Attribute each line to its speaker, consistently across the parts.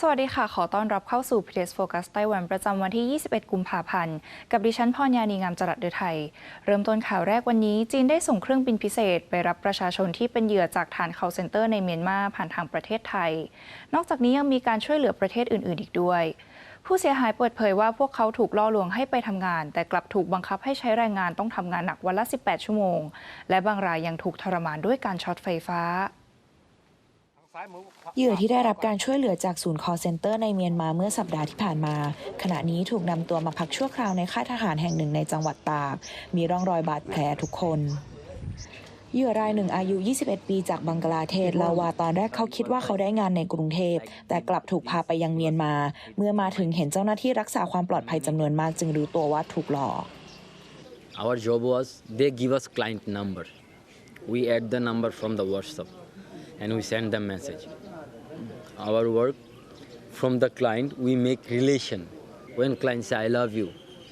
Speaker 1: สวัสดีค่ะ ขอต้อนรับเข้าสู่ p r e s Focus ไต้หวันประจำวันที่ 21 กุมภาพันธ์ กับดิฉันพรยานีงามจรัสเดือไทย เริ่มต้นข่าวแรกวันนี้ จีนได้ส่งเครื่องบินพิเศษ ไปรับประชาชนที่เป็นเหยื่อจากฐาน call center ในเมียนมาผ่านทางประเทศไทย นอกจากนี้ยังมีการช่วยเหลือประเทศอื่น ๆ อีกด้วย ผู้เสียหายเปิดเผยว่าพวกเขาถูกล่อลวงให้ไปทำงาน แต่กลับถูกบังคับให้ใช้แรงงานต้องทำงานหนักวันละ 18 ชั่วโมง และบางรายยังถูกทรมานด้วยการช็อตไฟฟ้า
Speaker 2: เหยื่อที่ได้รับการช่วยเหลือจากศูนย์ call center ในเมียนมาเมื่อสัปดาห์ที่ผ่านมา ขณะนี้ถูกนำตัวมาพักชั่วคราวในค่ายทหารแห่งหนึ่งในจังหวัดตาก มีร่องรอยบาดแผลทุกคนเหยื่อรายหนึ่งอายุ 21 ปีจากบังกลาเทศเล่าว่าตอนแรกเขาคิดว่าเขาได้งานในกรุงเทพ แต่กลับถูกพาไปยังเมียนมา เมื่อมาถึงเห็นเจ้าหน้าที่รักษาความปลอดภัยจำนวนมากจึงรู้ตัวว่าถูกหลอก
Speaker 3: Our job was they give us client number. We add the number from the WhatsApp and we send them message. Our work from the client we make relation. When client say I love you,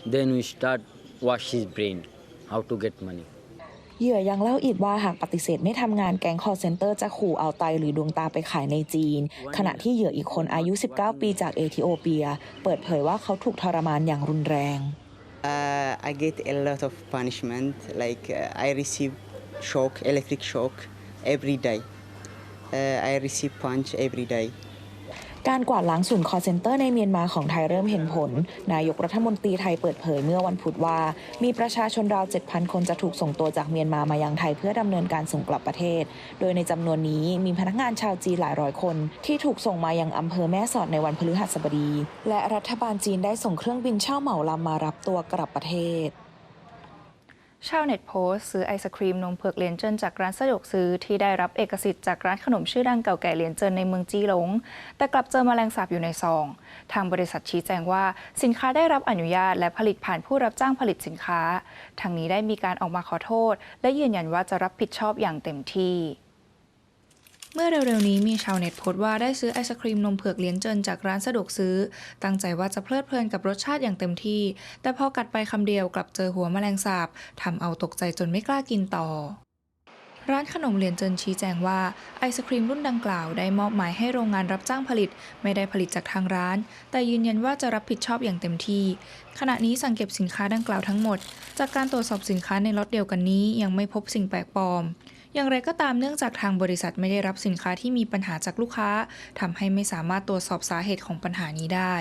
Speaker 3: then we start wash his brain how to get money.
Speaker 2: เหยื่อยังเล่าอีกว่าหากปฏิเสธไม่ทำงานแก๊ง call center จะขู่เอาไตหรือดวงตาไปขายในจีน ขณะที่เหยื่ออีกคนอายุ 19 ปีจากเอธิโอเปีย เปิดเผยว่าเขาถูกทรมานอย่างรุนแรง
Speaker 4: Uh, I get a lot of punishment. Like uh, I receive shock, electric shock every day. Uh, I receive punch every day.
Speaker 2: การกวาดล้างศูนย์ call center ในเมียนมาของไทยเริ่มเห็นผล นายกรัฐมนตรีไทยเปิดเผยเมื่อวันพุธว่า มีประชาชนราว 7,000 คนจะถูกส่งตัวจากเมียนมามายังไทยเพื่อดำเนินการส่งกลับประเทศ โดยในจำนวนนี้มีพนักงานชาวจีนหลายร้อยคน ที่ถูกส่งมายังอำเภอแม่สอดในวันพฤหัสบดี และรัฐบาลจีนได้ส่งเครื่องบินเช่าเหมาลำมารับตัวกลับประเทศ
Speaker 1: ชาวเน็ตโพสต์ซื้อไอศครีมนมเผือกเหรียญเจินจากร้านสะดวกซื้อที่ได้รับเอกสิทธิ์จากร้านขนมชื่อดังเก่าแก่เหรียญเจินในเมืองจีหลง แต่กลับเจอแมลงสาบอยู่ในซอง ทางบริษัทชี้แจงว่าสินค้าได้รับอนุญาตและผลิตผ่านผู้รับจ้างผลิตสินค้าทางนี้ได้มีการออกมาขอโทษ และยืนยันว่าจะรับผิดชอบอย่างเต็มที่ เมื่อเร็วๆนี้มีชาวเน็ตโพสต์ว่าได้ซื้อไอศครีมนมเผือกเลี้ยงเจินจากร้านสะดวกซื้อ ตั้งใจว่าจะเพลิดเพลินกับรสชาติอย่างเต็มที่ แต่พอกัดไปคำเดียวกลับเจอหัวแมลงสาบทำเอาตกใจจนไม่กล้ากินต่อ ร้านขนมเหรียญเจินชี้แจงว่าไอศครีมรุ่นดังกล่าวได้มอบหมายให้โรงงานรับจ้างผลิต ไม่ได้ผลิตจากทางร้าน แต่ยืนยันว่าจะรับผิดชอบอย่างเต็มที่ ขณะนี้สั่งเก็บสินค้าดังกล่าวทั้งหมด จากการตรวจสอบสินค้าในล็อตเดียวกันนี้ยังไม่พบสิ่งแปลกปลอม อย่างไรก็ตามเนื่องจากทางบริษัทไม่ได้รับสินค้าที่มีปัญหาจากลูกค้าทำให้ไม่สามารถตรวจสอบสาเหตุของปัญหานี้ได้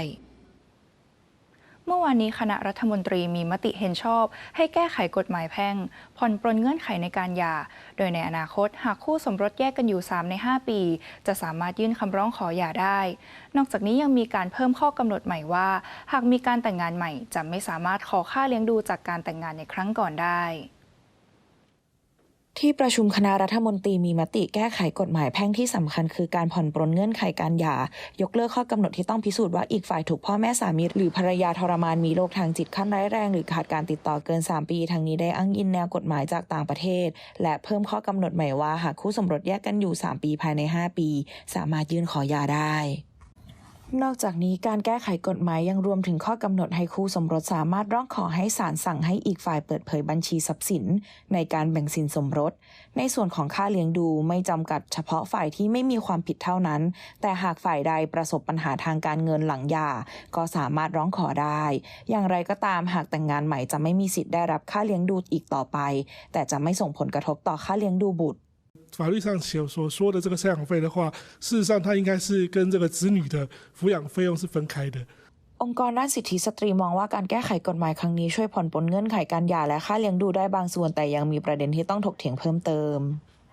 Speaker 1: เมื่อวานนี้คณะรัฐมนตรีมีมติเห็นชอบ ให้แก้ไขกฎหมายแพ่ง ผ่อนปรนเงื่อนไขในการหย่า โดยในอนาคตหากคู่สมรสแยกกันอยู่ 3 ใน 5 ปี จะสามารถยื่นคำร้องขอหย่าได้ นอกจากนี้ยังมีการเพิ่มข้อกำหนดใหม่ว่า หากมีการแต่งงานใหม่ จะไม่สามารถขอค่าเลี้ยงดูจากการแต่งงานในครั้งก่อนได้
Speaker 2: ที่ประชุมคณะรัฐมนตรีมีมติแก้ไขกฎหมายแพ่งที่สำคัญคือการผ่อนปรนเงื่อนไขการหย่ายกเลิกข้อกำหนดที่ต้องพิสูจน์ว่าอีกฝ่ายถูกพ่อแม่สามีหรือภรรยาทรมานมีโรคทางจิตขั้นร้ายแรง หรือขาดการติดต่อเกิน 3 ปีทางนี้ได้อ้างอิงแนวกฎหมายจากต่างประเทศ และเพิ่มข้อกำหนดใหม่ว่าหากคู่สมรสแยกกันอยู่ 3 ปีภายใน 5 ปี สามารถยื่นขอหย่าได้ นอกจากนี้การแก้ไขกฎหมายยังรวมถึงข้อกำหนดให้คู่สมรสสามารถร้องขอให้ศาลสั่งให้อีกฝ่ายเปิดเผยบัญชีทรัพย์สิน ในการแบ่งสินสมรส ในส่วนของค่าเลี้ยงดูไม่จำกัดเฉพาะฝ่ายที่ไม่มีความผิดเท่านั้น แต่หากฝ่ายใดประสบปัญหาทางการเงินหลังหย่าก็สามารถร้องขอได้ อย่างไรก็ตามหากแต่งงานใหม่จะไม่มีสิทธิ์ได้รับค่าเลี้ยงดูอีกต่อไป แต่จะไม่ส่งผลกระทบต่อค่าเลี้ยงดูบุตร
Speaker 5: 法律上所所说的这个赡养费的话，事实上它应该是跟这个子女的抚养费用是分开的。
Speaker 2: องค์กรด้านสิทธิสตรีมองว่าการแก้ไขกฎหมายครั้งนี้ช่วยผ่อนปลนเงื่อนไขการหย่าและค่าเลี้ยงดูได้บางส่วนแต่ยังมีประเด็นที่ต้องถกเถียงเพิ่มเติม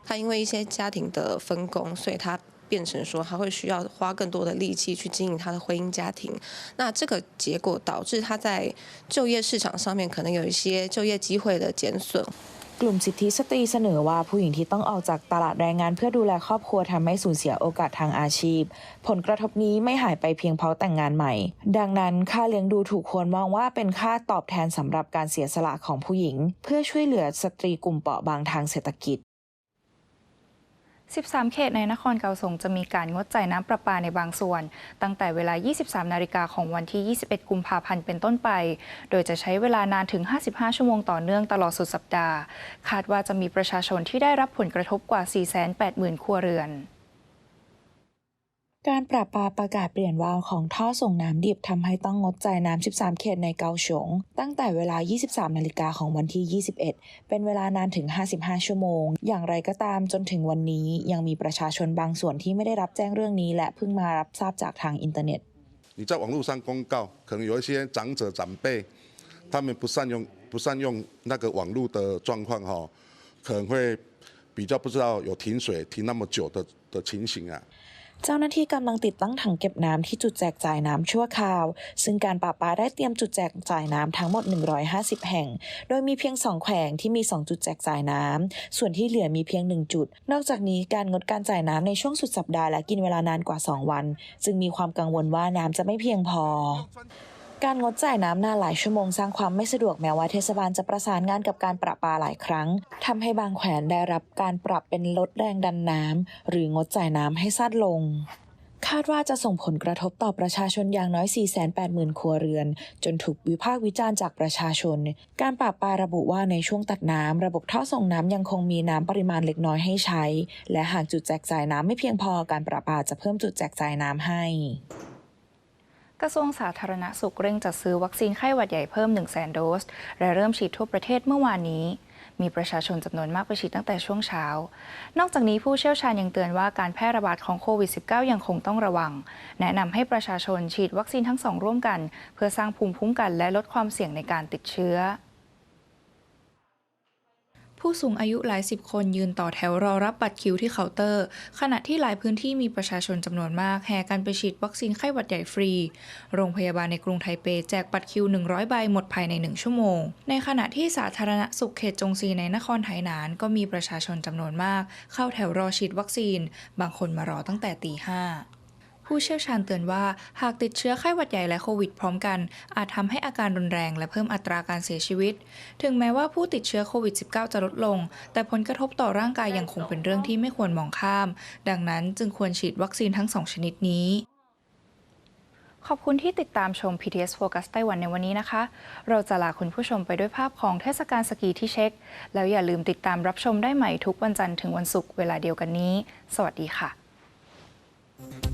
Speaker 6: 他因为一些家庭的分工，所以他变成说他会需要花更多的力气去经营他的婚姻家庭。那这个结果导致他在就业市场上面可能有一些就业机会的减损。
Speaker 2: กลุ่มสิทธิสตรีเสนอว่าผู้หญิงที่ต้องออกจากตลาดแรงงานเพื่อดูแลครอบครัวทำให้สูญเสียโอกาสทางอาชีพ ผลกระทบนี้ไม่หายไปเพียงเพราะแต่งงานใหม่ ดังนั้นค่าเลี้ยงดูถูกควรมองว่าเป็นค่าตอบแทนสำหรับการเสียสละของผู้หญิง เพื่อช่วยเหลือสตรีกลุ่มเปราะบางทางเศรษฐกิจ
Speaker 1: 13 เขตในนครเกาสงจะมีการงดจ่ายน้ำประปาในบางส่วน ตั้งแต่เวลา 23 นาฬิกาของวันที่ 21 กุมภาพันธ์เป็นต้นไป โดยจะใช้เวลานานถึง 55 ชั่วโมงต่อเนื่องตลอดสุดสัปดาห์ คาดว่าจะมีประชาชนที่ได้รับผลกระทบกว่า 480,000 ครัวเรือน
Speaker 2: การปราบปราประกาศเปลี่ยนวาล์วของท่อส่งน้ำดิบทำให้ต้องงดจ่ายน้ำ 13 เขตในเกาฉง ตั้งแต่เวลา 23 นาฬิกาของวันที่ 21 เป็นเวลานานถึง 55 ชั่วโมง อย่างไรก็ตามจนถึงวันนี้ยังมีประชาชนบางส่วนที่ไม่ได้รับแจ้งเรื่องนี้ และเพิ่งมารับทราบจากทางอินเทอร์เน็ต
Speaker 7: 你在网络上公告，可能有一些长者长辈，他们不善用不善用那个网络的状况哈、可能会比较不知道有停水停那么久的的情形啊。
Speaker 2: เจ้าหน้าที่กำลังติดตั้งถังเก็บน้ำที่จุดแจกจ่ายน้ำชั่วคราว ซึ่งการปราปาได้เตรียมจุดแจกจ่ายน้ำทั้งหมด 150 แห่ง โดยมีเพียง 2 แขวงที่มี 2 จุดแจกจ่ายน้ำ ส่วนที่เหลือมีเพียง 1 จุด นอกจากนี้การงดการจ่ายน้ำในช่วงสุดสัปดาห์และกินเวลานานกว่า 2 วัน จึงมีความกังวลว่าน้ำจะไม่เพียงพอ การงดจ่ายน้ำนานหลายชั่วโมงสร้างความไม่สะดวกแม้ว่าเทศบาลจะประสานงานกับการประปาหลายครั้งทำให้บางแขวนได้รับการปรับเป็นลดแรงดันน้ำหรืองดจ่ายน้ำให้สั้นลง คาดว่าจะส่งผลกระทบต่อประชาชนอย่างน้อย 480,000 ครัวเรือน จนถูกวิพากษ์วิจารณ์จากประชาชน การปราบปาระบุว่าในช่วงตัดน้ำระบบท่อส่งน้ำยังคงมีน้ำปริมาณเล็กน้อยให้ใช้ และหากจุดแจกจ่ายน้ำไม่เพียงพอการประปาจะเพิ่มจุดแจกจ่ายน้ำให้
Speaker 1: กระทรวงสาธารณสุขเร่งจัดซื้อวัคซีนไข้หวัดใหญ่เพิ่ม 1 0 0 0 0แโดส และเริ่มฉีดทั่วประเทศเมื่อวานนี้ มีประชาชนจำนวนมากไปฉีดตั้งแต่ช่วงเช้า นอกจากนี้ผู้เชี่ยวชาญยังเตือนว่าการแพร่ระบาดของโควิด -19 ยังคงต้องระวัง แนะนำให้ประชาชนฉีดวัคซีนทั้งสองร่วมกัน เพื่อสร้างภูมิคุ้มกันและลดความเสี่ยงในการติดเชื้อ ผู้สูงอายุหลายสิบคนยืนต่อแถวรอรับบัตรคิวที่เคาน์เตอร์ ขณะที่หลายพื้นที่มีประชาชนจำนวนมากแห่กันไปฉีดวัคซีนไข้หวัดใหญ่ฟรี โรงพยาบาลในกรุงไทเปแจกบัตรคิว 100 ใบหมดภายใน 1 ชั่วโมง ในขณะที่สาธารณสุขเขตจงซีในนครไหหนานก็มีประชาชนจำนวนมาก เข้าแถวรอฉีดวัคซีน บางคนมารอตั้งแต่ตีห้า ผู้เชี่ยวชาญเตือนว่า หากติดเชื้อไข้หวัดใหญ่และโควิดพร้อมกัน อาจทำให้อาการรุนแรงและเพิ่มอัตราการเสียชีวิต ถึงแม้ว่าผู้ติดเชื้อโควิด -19 จะลดลง แต่ผลกระทบต่อร่างกายยังคงเป็นเรื่องที่ไม่ควรมองข้าม ดังนั้นจึงควรฉีดวัคซีนทั้งสองชนิดนี้ ขอบคุณที่ติดตามชม PTS Focus ไต้หวันในวันนี้นะคะ เราจะลาคุณผู้ชมไปด้วยภาพของเทศกาลสกีที่เช็ค แล้วอย่าลืมติดตามรับชมได้ใหม่ทุกวันจันทร์ถึงวันศุกร์เวลาเดียวกันนี้ สวัสดีค่ะ